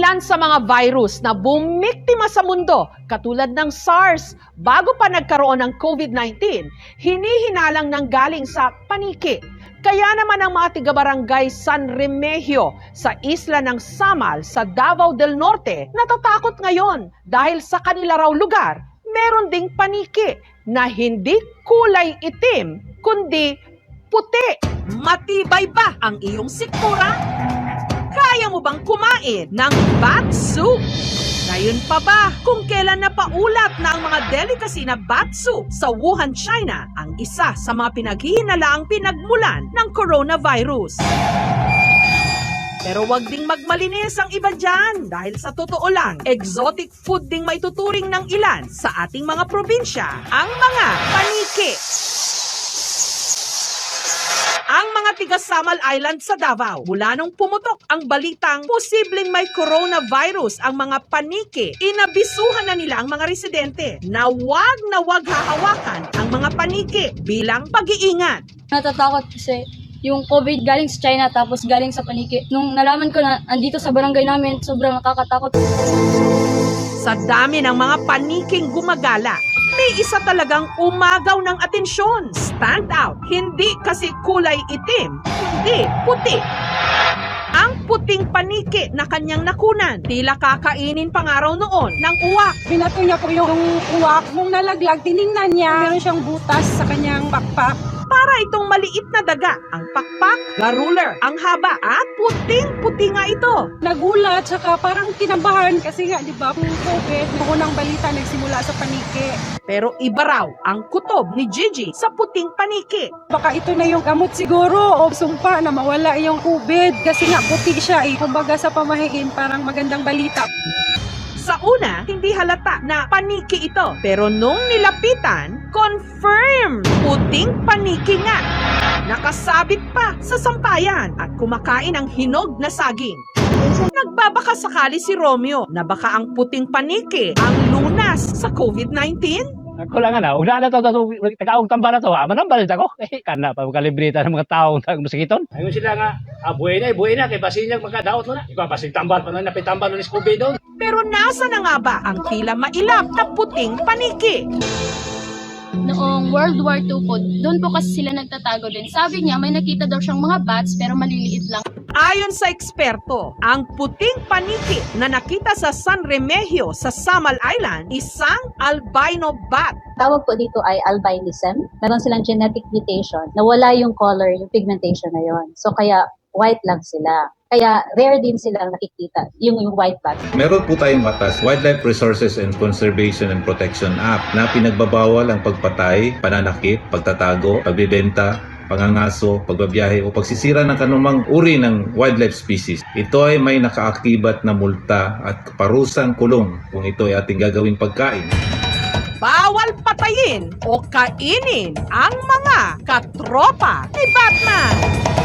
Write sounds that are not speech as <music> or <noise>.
Ilan sa mga virus na bumiktima sa mundo katulad ng SARS bago pa nagkaroon ng COVID-19, hinihinalang ng galing sa paniki. Kaya naman ang mga tiga-barangay San Remigio sa isla ng Samal sa Davao del Norte natatakot ngayon dahil sa kanila raw lugar meron ding paniki na hindi kulay itim kundi puti. Matibay ba ang iyong sikmura? Kaya mo bang kumain ng bat soup? Ngayon pa ba kung kailan napaulat na ang mga delicacy na bat soup sa Wuhan, China ang isa sa mga pinaghihinalaang pinagmulan ng coronavirus? Pero wag ding magmalinis ang iba dyan dahil sa totoo lang, exotic food ding may tuturing ng ilan sa ating mga probinsya, ang mga paniki. Ang mga tiga Samal Island sa Davao, mula nung pumutok ang balitang posibleng may coronavirus ang mga paniki, inabisuhan na nila ang mga residente na wag na wag hahawakan ang mga paniki bilang pag-iingat. Natatakot kasi yung COVID galing sa China tapos galing sa paniki. Nung nalaman ko na andito sa barangay namin, sobrang nakakatakot. Sa dami ng mga paniking gumagala, may isa talagang umagaw ng atensyon. Stand out. Hindi kasi kulay itim, kundi puti. Ang puting paniki na kanyang nakunan, tila kakainin pa nga raw noon ng uwak. Binato niya po yung uwak. Nung nalaglag, tiningnan niya. Meron siyang butas sa kanyang backpack. Para itong maliit na daga, ang pakpak, garuler, ang haba, at puting-puti nga ito. Nagulat, saka parang kinabahan kasi nga, di ba, kung COVID, noong unang balita nagsimula sa paniki. Pero iba raw ang kutob ni Gigi sa puting paniki. Baka ito na yung gamot siguro o sumpa na mawala yung COVID kasi nga puti siya eh. Kumbaga sa pamahiin, parang magandang balita. Sa una, hindi halata na paniki ito. Pero nung nilapitan, confirm! Puting paniki nga. Nakasabit pa sa sampayan at kumakain ng hinog na saging. Nagbabaka sakali si Romeo na baka ang puting paniki ang lunas sa COVID-19? Ako lang ana, una na to to tagaong tamba na to, ah, manambal ta ko. <laughs> Eh kana pa kalibrita ng mga tao tag masikiton. Ayun sila nga, ah, buhay na, buhay na kay basinyag magkadaot mo na. Ikaw basin tambal pa na napitambal ni Scooby doon. Pero nasa na nga ba ang tila mailap na puting paniki? noong World War II po, doon po kasi sila nagtatago din. Sabi niya, may nakita daw siyang mga bats pero maliliit lang. Ayon sa eksperto, ang puting paniki na nakita sa San Remigio sa Samal Island, isang albino bat. tawag po dito ay albinism. Meron silang genetic mutation na wala yung color, yung pigmentation na yon. So kaya white lang sila. Kaya rare din silang nakikita, yung, yung white bat. Meron po tayong batas, Wildlife Resources and Conservation and Protection Act na pinagbabawal ang pagpatay, pananakit, pagtatago, pagbebenta, pangangaso, pagbabiyahe o pagsisira ng kanumang uri ng wildlife species. Ito ay may nakaakibat na multa at parusang kulong kung ito ay ating gagawing pagkain. Bawal patayin o kainin ang mga katropa ni Batman.